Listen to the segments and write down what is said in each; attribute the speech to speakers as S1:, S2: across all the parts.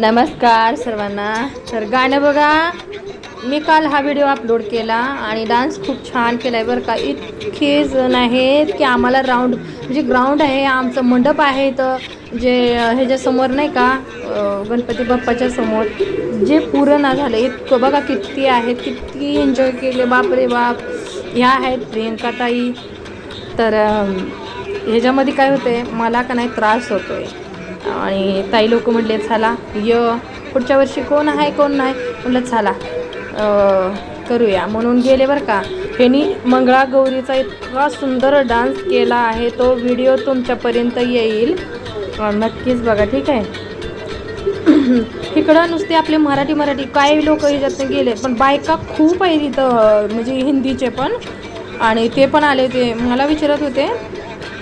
S1: नमस्कार सर्वांना. तर गाणं बघा. मी काल हा व्हिडिओ अपलोड केला आणि डान्स खूप छान केला आहे बरं का. इतके जण आहेत की आम्हाला राऊंड म्हणजे ग्राउंड आहे आमचं मंडप आहे इथं. जे ह्याच्यासमोर नाही का गणपती बाप्पाच्या समोर. जे पूर्ण ना झालं इतकं बघा किती आहेत किती एन्जॉय केले. बाप रे बाप. ह्या आहेत प्रियंकाताई. तर ह्याच्यामध्ये काय होते मला का नाही त्रास होतो आहे आणि ताई लोक म्हटले झाला. य पुढच्या वर्षी कोण आहे कोण नाही? म्हटलं झाला. करूया. म्हणून गेले बरं का. ह्यांनी मंगळागौरीचा इतका सुंदर डान्स केला आहे तो व्हिडिओ तुमच्यापर्यंत येईल. नक्कीच बघा ठीक आहे. इकडं नुसते आपले मराठी मराठी काही लोक ह्याच्यातनं गेले पण बायका खूप आहेत तिथं म्हणजे हिंदीचे पण. आणि ते पण आले होते. मला विचारत होते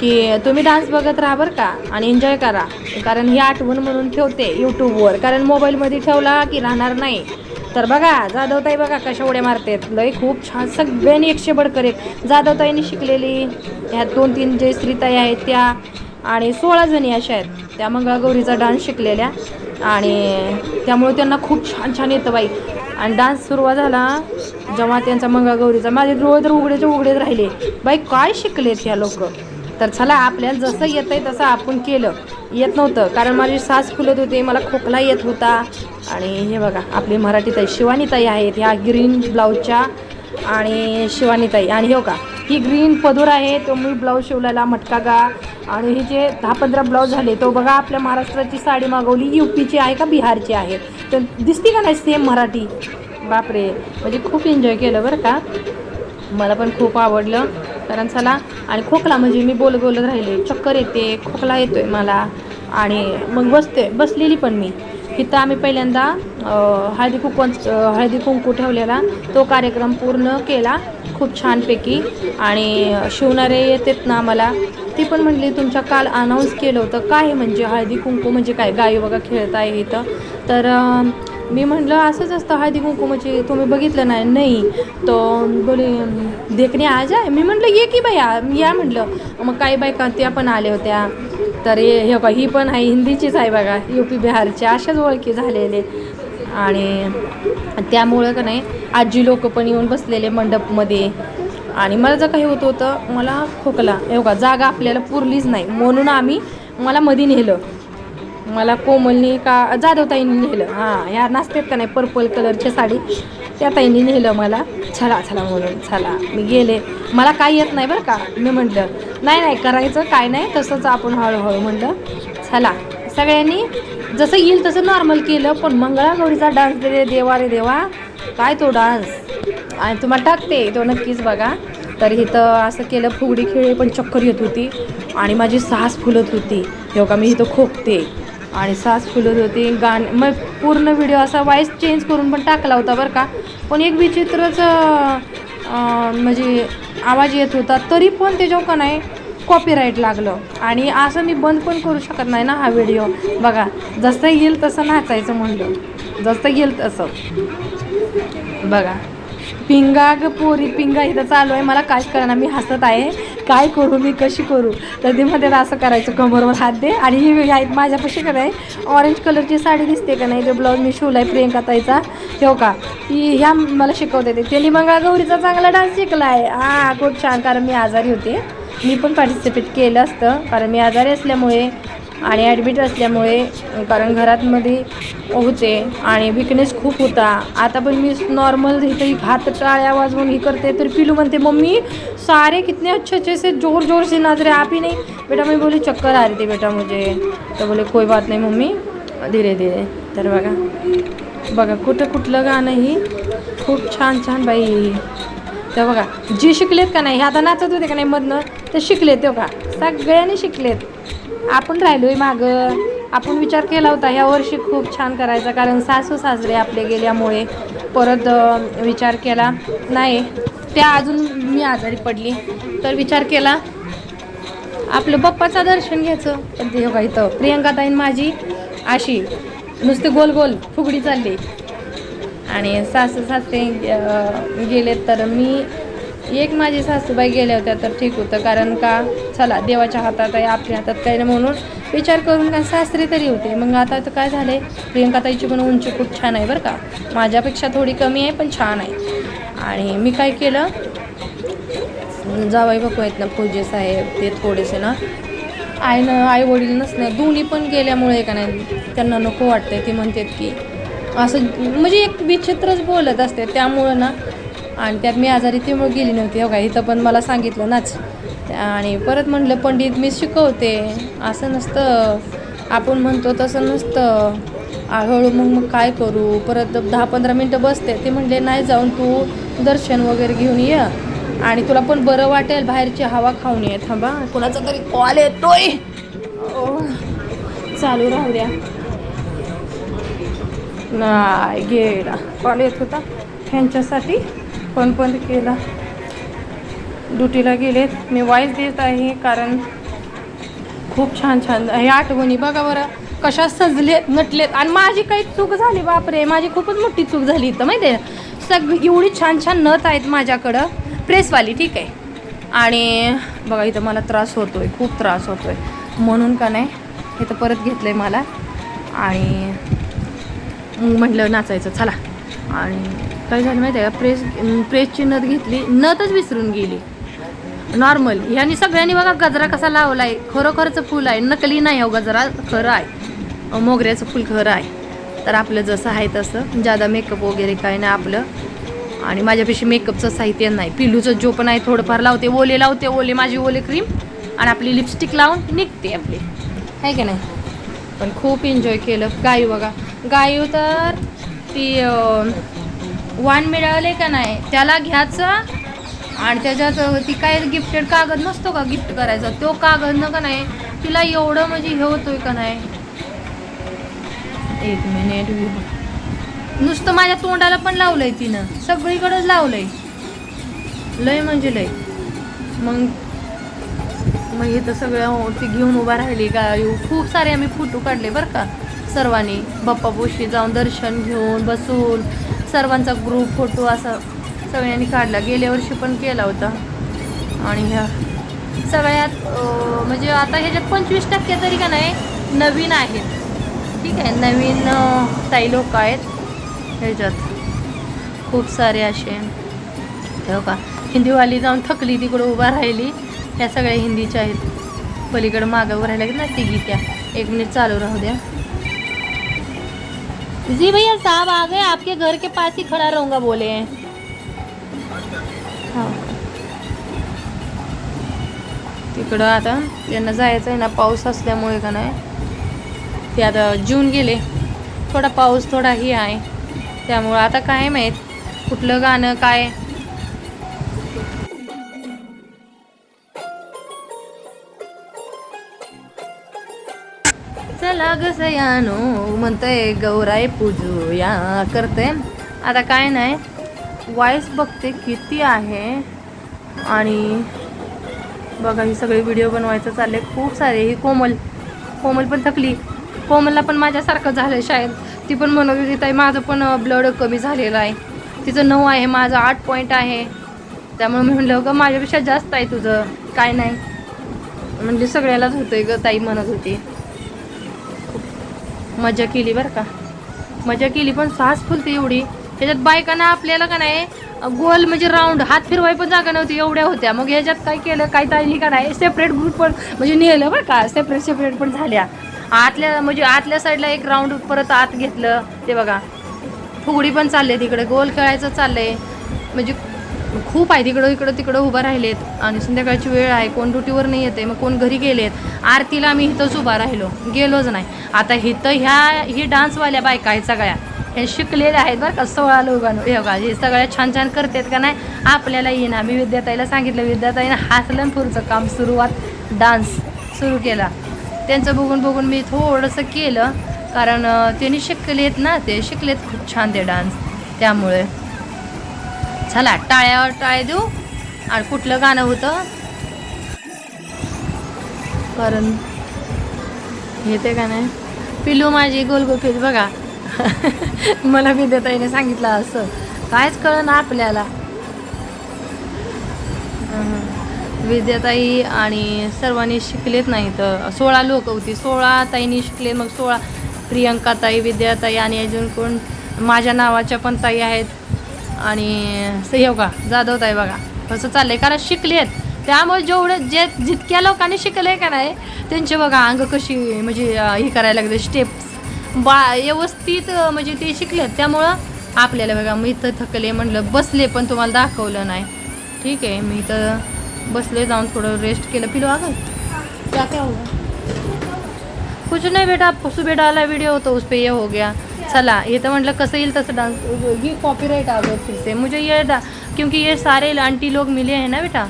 S1: की तुम्ही डान्स बघत राहा बरं का आणि एन्जॉय करा. कारण ही आठवण म्हणून ठेवते यूट्यूबवर कारण मोबाईलमध्ये ठेवला की राहणार नाही. तर बघा जाधवताई बघा कशा उड्या मारतात. लय खूप छान. सगळ्यांनी एकशे बडकर एक. शिकलेली. ह्या दोन तीन जे स्त्रीताई आहेत त्या आणि सोळा जणी अशा आहेत. त्या मंगळागौरीचा डान्स शिकलेल्या. आणि त्यामुळे त्यांना खूप छान छान येतं बाई. आणि डान्स सुरुवात झाला जेव्हा त्यांचा मंगळागौरीचा. माझे डोळे तर उघडेचे उघडेच राहिले. बाई काय शिकलेत ह्या लोक? तर चला आपल्याला जसं येतं आहे तसं आपण केलं. येत नव्हतं कारण माझी सास फुलत होते मला खोकला येत होता. आणि हे बघा आपली मराठी ताई शिवानीताई आहेत ह्या ग्रीन ब्लाऊजच्या आणि शिवानीताई आणि हो का ही ग्रीन पदूर आहे तो मी ब्लाऊज शिवलेला मटका गा. आणि हे जे दहा पंधरा ब्लाऊज झाले तो बघा आपल्या महाराष्ट्राची साडी मागवली यू पीची आहे का बिहारची आहे? तर दिसते का नाही सेम मराठी? बापरे म्हणजे खूप एन्जॉय केलं बरं का? मला पण खूप आवडलं. कारण चला आणि खोकला म्हणजे मी बोल बोलत राहिले चक्कर येते खोकला येतोय मला आणि मग बसते बसलेली पण मी. तिथं आम्ही पहिल्यांदा हळदी कुंकू हळदी कुंकू ठेवलेला. तो कार्यक्रम पूर्ण केला खूप छानपैकी. आणि शिवणारे येतात ना आम्हाला. ती पण म्हणली तुमच्या काल अनाऊन्स केलं होतं. काय म्हणजे हळदी कुंकू म्हणजे काय? गाई बघा खेळत आहे इथं. तर मी म्हटलं असंच असतं हळदी कुंकुमाची तुम्ही बघितलं नाही नाही. तो बोले देखणे आज आहे? मी म्हटलं ये की बाया या म्हटलं. मग काही बायका त्या पण आल्या होत्या. तर हे बघा ही पण आहे हिंदीचीच आहे बघा यू पी बिहारच्या अशाच ओळखी झालेले. आणि त्यामुळं का नाही आजी लोक पण येऊन बसलेले मंडपमध्ये. आणि मला जर काही होत होतं मला खोकला. हे बघा जागा आपल्याला पुरलीच नाही. म्हणून आम्ही मला मध्ये नेलं. मला कोमलनी का जाधवताईंनी नेलं. हां या नाचतात का नाही पर्पल कलरची साडी? त्या ताईंनी नेलं मला. छला चला म्हणून छला मी गेले. मला काय येत नाही बरं का. मी म्हटलं नाही नाही करायचं काय नाही. तसंच आपण हळूहळू म्हटलं छला सगळ्यांनी जसं येईल तसं नॉर्मल केलं पण मंगळागौरीचा डान्स दे देवा रे देवा. काय तो डान्स आणि तुम्हाला टाकते तो नक्कीच बघा. तर इथं असं केलं फुगडी खेळी पण चक्कर येत होती. आणि माझी सास फुलत होती. तेव्हा का मी इथं खोकते. आणि सास फुलत होती. गाण मग पूर्ण व्हिडिओ असा वाईस चेंज करून पण टाकला होता बरं का. पण एक विचित्रच म्हणजे आवाज येत होता. तरी पण त्याच्यावर का नाही कॉपीराईट लागलं. आणि असं मी बंद पण करू शकत नाही ना हा व्हिडिओ बघा जसं येईल तसं नाचायचं म्हणलं. जसं येईल तसं. बघा. पिंगा ग पोरी पिंगा इथं चालू आहे. मला काय करणार मी हसत आहे. काय करू मी कशी करू? तर ते मध्ये असं करायचं कमरवर हात दे. आणि ही आहेत माझ्यापाशी का ऑरेंज कलरची साडी दिसते का नाही ते ब्लाऊज मी शिवला आहे प्रियंका ताईचा. ठेव का? ही ह्या मला शिकवते ते. त्यांनी मग गौरीचा चांगला डान्स शिकला आहे हा खूप छान. कारण मी आजारी होते. मी पण पार्टिसिपेट केलं असतं. कारण मी आजारी असल्यामुळे आणि ॲडमिट असल्यामुळे कारण घरातमध्ये होते आणि विकनेस खूप होता. आता पण मी नॉर्मल इथं हात टाळ्या वाजवून ही करते तर पिलू म्हणते मम्मी सारे कितने अच्छे अच्छे से जोर जोर से नाच रहे आप ही नहीं. बेटा मी बोली चक्कर आ रही थी बेटा मुझे. तर बोले कोई बात नाही मम्मी धीरे धीरे तर बघा बघा कुठं कुठलं गाणं ही खूप छान छान बाई तर बघा जी शिकलेत का नाही हे आता नाचत होते का नाही मधनं ते शिकलेत हो का? सगळ्यांनी शिकलेत. आपण राहिलोय मागं. आपण विचार केला होता ह्या वर्षी खूप छान करायचा कारण सासू सासरे आपले गेल्यामुळे परत विचार केला. नाही त्या अजून मी आजारी पडली तर विचार केला. आपलं बाप्पाचं दर्शन घ्यायचं पण ते बघा इथं प्रियंकाताईन माझी अशी नुसते गोल गोल फुगडी चालली. आणि सासू सासरे गेले तर मी एक माझी सासूबाई गेल्या होत्या तर ठीक होतं. कारण का? चला देवाच्या हातात आहे आपल्या हातात काही नाही म्हणून विचार करून का सासरे तरी होते. मग आता तर काय झाले प्रियंका ताईची पण उंची खूप छान आहे बरं का. माझ्यापेक्षा थोडी कमी आहे पण छान आहे. आणि मी काय केलं? जावाई बापू आहेत ना पूजे साहेब ते थोडेसे ना आईनं आई वडील नसणं दोन्ही पण गेल्यामुळे का नाही त्यांना नको वाटतंय ते म्हणतात की असं म्हणजे एक विचित्रच बोलत असते. त्यामुळं ना आणि त्यात मी आजारी त्यामुळे गेली नव्हती. हो का? इथं पण मला सांगितलं नाच. आणि परत म्हटलं पंडित मी शिकवते. असं नसतं. आपण म्हणतो तसं नसतं. हळूहळू मग मग काय करू? परत दहा पंधरा मिनटं बसते. ते म्हणले नाही जाऊन तू दर्शन वगैरे घेऊन ये आणि तुला पण बरं वाटेल बाहेरची हवा खाऊन ये. थांबा कुणाचा तरी कॉल येतोय. चालू राहू द्या. नाही गेला. कॉल येत होता. ह्यांच्यासाठी पण बंद केला. ड्युटीला गेलेत. मी वाईस देत आहे कारण खूप छान छान हे आठवणी बघा बरं. कशा सजलेत नटलेत. आणि माझी काही चूक झाली बापरे. माझी खूपच मोठी चूक झाली इथं माहिती आहे सगळी एवढी छान छान नथ आहेत माझ्याकडं. प्रेसवाली ठीक आहे. आणि बघा इथं मला त्रास होतो आहे खूप त्रास होतो आहे म्हणून का नाही इथं परत घेतलं आहे मला. आणि म्हटलं नाचायचं. चला. आणि काय झालं माहिती आहे का? प्रेस प्रेसची नथ घेतली नथच विसरून गेली. नॉर्मल ह्यानी सगळ्यांनी बघा गजरा कसा लावला आहे खरोखरचं फुल आहे. नकली नाही हो गजरा खरं आहे. मोगऱ्याचं फुल खरं आहे. तर आपलं जसं आहे तसं. जादा मेकअप वगैरे काय नाही आपलं. आणि माझ्यापेक्षा मेकअपचं साहित्य नाही. पिलूचं जो पण आहे थोडंफार लावते. ओले लावते ओले. माझी ओले क्रीम आणि आपली लिपस्टिक लावून निघते आपली. आहे की नाही? पण खूप एन्जॉय केलं. गायू बघा. गायू तर ती वाण मिळाले का नाही त्याला घ्यायचं आणि त्याच्यात ती काय गिफ्टेड कागद नसतो का गिफ्ट करायचा? तो कागद न का नाही तिला एवढं म्हणजे हे होतोय का नाही? एक मिनिट नुसतं माझ्या तोंडाला पण लावलंय तिनं. सगळीकडेच लावलंय. लय म्हणजे लय. मग मग इथं सगळं ती घेऊन उभा राहिली का? खूप सारे आम्ही फोटो काढले बरं का. सर्वांनी बाप्पापोशी जाऊन दर्शन घेऊन बसून सर्वांचा ग्रुप फोटो असा सगळ्यांनी काढला. गेल्या वर्षी पण केला होता. आणि ह्या सगळ्यात म्हणजे आता ह्याच्यात पंचवीस टक्के तरी का नाही नवीन आहेत. ठीक आहे नवीन ताई लोक आहेत ह्याच्यात. खूप सारे असे. हो का हिंदीवाली जाऊन थकली तिकडं उभा राहिली. ह्या सगळ्या हिंदीच्या आहेत. पलीकडं मागं उभं राहिल्या ना तिघी त्या. एक मिनिट चालू राहू द्या. जी भैया साहब आ गए आपके घर के पास ही खड़ा रहूंगा बोले हैं। तिकडं आता त्यांना जायचं आहे ना पाऊस असल्यामुळे का नाही ते आता जून गेले. थोडा पाऊस थोडा ही आहे त्यामुळं आता काय माहीत कुठलं गाणं काय चला गसयानो म्हणतंय गौराय पूजूया करते. आता काय नाही वॉईस बघते किती आहे. आणि बघा ही सगळी व्हिडिओ बनवायचं चालले खूप सारे ही कोमल कोमल पण थकली. कोमलला पण माझ्यासारखं झालं शाळेत. ती पण म्हणत होती ताई माझं पण ब्लड कमी झालेलं आहे. तिचं नऊ आहे माझं आठ पॉईंट आहे. त्यामुळे मी म्हणलं ग माझ्यापेक्षा जास्त आहे तुझं. काय नाही. म्हणजे सगळ्यालाच होतंय ग ताई म्हणत होती. मजा केली बरं का. मजा केली पण सास फुलते एवढी. त्याच्यात बायकांना आपल्याला का नाही गोल म्हणजे राऊंड हात फिरवाय पण जागा नव्हती एवढ्या होत्या. मग ह्याच्यात काय केलं काय ताईनी का नाही सेपरेट ग्रुप पण म्हणजे नेलं बरं का. सेपरेट सेपरेट पण झाल्या. आतल्या म्हणजे आतल्या साईडला एक राऊंड परत आत घेतलं ते बघा. फुगडी पण चालले तिकडे गोल खेळायचं चाललंय. म्हणजे खूप आहे तिकडं इकडं तिकडं उभं राहिलेत. आणि संध्याकाळची वेळ आहे कोण ड्युटीवर नाही येते मग कोण घरी गेलेत. आरतीला आम्ही इथंच उभा राहिलो गेलोच नाही. आता इथं ह्या ही डान्सवाल्या बायका आहेत सगळ्या. हे शिकलेल्या आहेत बरं का सोळा लोकांनो योगा हे सगळ्या छान छान करतात का नाही? आपल्याला येईना. मी विद्याताईला सांगितलं विद्याताईनं हसलं पुढचं काम सुरुवात डान्स सुरू केला. त्यांचं बघून बघून मी थोडंसं केलं. कारण त्यांनी शिकलेत ना ते शिकलेत खूप छान ते डान्स. त्यामुळे चला टाळ्यावर टाळे देऊ. आणि कुठलं गाणं होतं? कारण. येते का नाही पिलू माझी गोलगोपीत बघा. मला विद्याताईने सांगितलं असं. कायच कळलं ना आपल्याला विद्याताई आणि सर्वांनी शिकलेत नाही तर. सोळा लोक होती. सोळा ताईंनी शिकले मग सोळा प्रियंका ताई विद्याताई आणि अजून कोण? माझ्या नावाच्या पण ताई आहेत. आणि सहयोगा जाधवत आहे बघा कसं चाललंय. कारण शिकलेत त्यामुळे जेवढं जे जितक्या लोकांनी शिकले का नाही त्यांचे बघा अंग कशी म्हणजे हे करायला लागले स्टेप्स बा व्यवस्थित म्हणजे ते शिकलेत त्यामुळं आपल्याला बघा मी इथं थकले म्हणलं बसले पण तुम्हाला दाखवलं नाही. ठीक आहे मी इथं बसले जाऊन थोडं रेस्ट केलं. पिलो अगं. क्या क्या हुआ हो. कुछ नहीं बेटा सुबह डाला वीडियो तो उस पर ये हो गया. चला ये तो मतलब कसं येईल तसं डांस ये कॉपीराइट आ गया फिर से मुझे ये क्योंकि ये सारे आंटी लोग मिले हैं ना बेटा?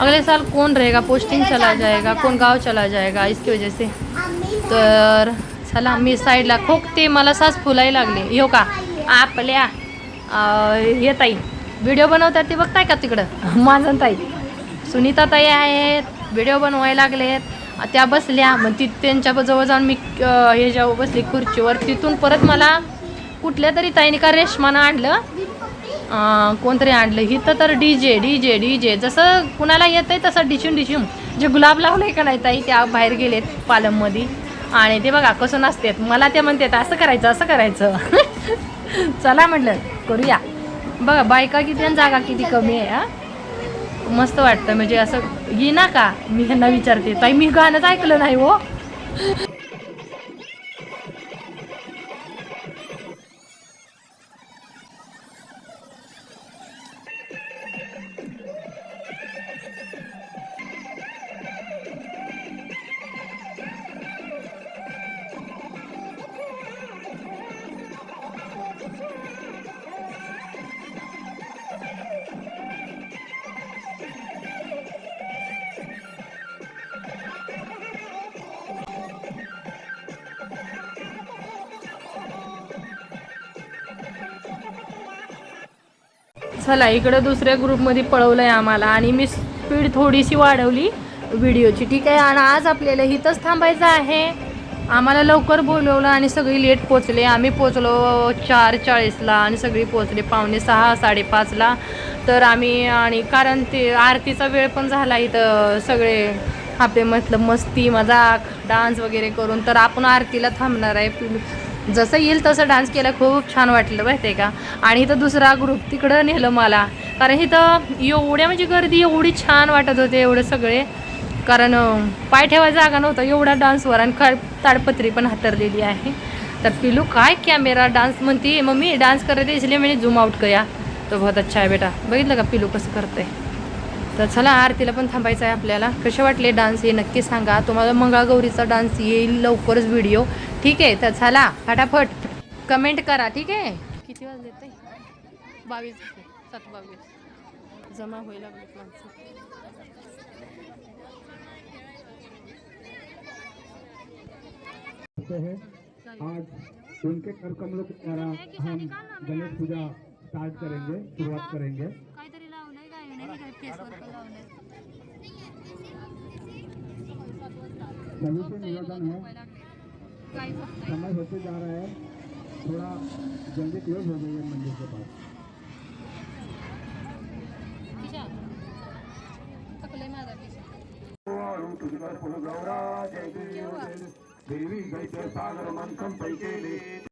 S1: अगले साल कौन रहेगा? पोस्टिंग चला जाएगा कौन गाव चला जाएगा इसकी वजह से? तर चला मी साईडला खोकते मला सास फुलाही लागले. हो का? आपल्या हे ताई. व्हिडिओ बनवतात ते बघताय का तिकडं? माझं ताई. सुनीता ताई आहेत व्हिडिओ बनवायला लागलेत. त्या बसल्या मग ती त्यांच्या जवळ जाऊन मी हे जेव्हा बसली खुर्चीवर तिथून परत मला कुठल्या तरी ताईने का रेशमानं आणलं. कोणतरी आणलं. इथं तर D J D J D J. जसं कुणाला येत आहे तसं डिशून डिशून. जे गुलाब लावले का नाही ताई त्या बाहेर गेलेत पालममध्ये. आणि ते बघा कसं नसतात. मला ते म्हणतात असं करायचं असं करायचं. चला म्हटलं करूया. बघा बायका किती आणि जागा किती कमी आहे हा. मस्त वाटतं. म्हणजे असं ये ना का मी ह्यांना विचारते. ताई मी गाणंच ऐकलं नाही हो. चला इकडं दुसऱ्या ग्रुपमध्ये पळवलं आहे आम्हाला आणि मी स्पीड थोडीशी वाढवली व्हिडिओची. ठीक आहे आणि आज आपल्याला इथंच थांबायचं आहे. आम्हाला लवकर बोलवलं आणि सगळी लेट पोचले. आम्ही पोचलो चार चाळीसला आणि सगळी पोचले पावणे सहा साडेपाचला. तर आम्ही आणि कारण ते आरतीचा वेळ पण झाला इथं सगळे. आपले मतलब मस्ती मजाक डान्स वगैरे करून. तर आपण आरतीला थांबणार आहे. जसं येईल तसं डान्स केला खूप छान वाटलं माहिती आहे का? आणि इथं दुसरा ग्रुप तिकडं नेलं मला. कारण इथं एवढ्या म्हणजे गर्दी एवढी छान वाटत होते एवढे सगळे. कारण पाय ठेवायचा जागा नव्हता एवढा डान्सवर आणि खड ताडपत्री पण हातरलेली आहे. तर पिलू काय कॅमेरा डान्स म्हणते? मम्मी डान्स करत इसलिए मैंने झूम आउट कया तो बहुत अच्छा आहे बेटा. बघितलं का पिलू कसं करते तर चला आरतीला पण थांबायचं आहे आपल्याला. कसे वाटले डान्स हे नक्की सांगा. तुम्हाला मंगळागौरीचा डान्स येईल लवकरच व्हिडिओ ठीक आहे? तर चला फटाफट. कमेंट करा ठीक आहे? किती वाजले ते बावीस सात बावीस जमा होईल लागलेत माणसं.
S2: आज उनके कर कमलों के द्वारा हम गणेश पूजा स्टार्ट करेंगे शुरुआत करेंगे.
S1: काहीतरी लावलंय काय नाही काय फेसवर लावलंय
S2: सभी से निवेदन है।
S1: काय
S2: समय होते जा रहा है। थोड़ा जल्दी क्लोज हो गई है मंदिर के पास।
S1: किशा थकलंय माझा किशा
S2: देवी सागर मंथन पैकेले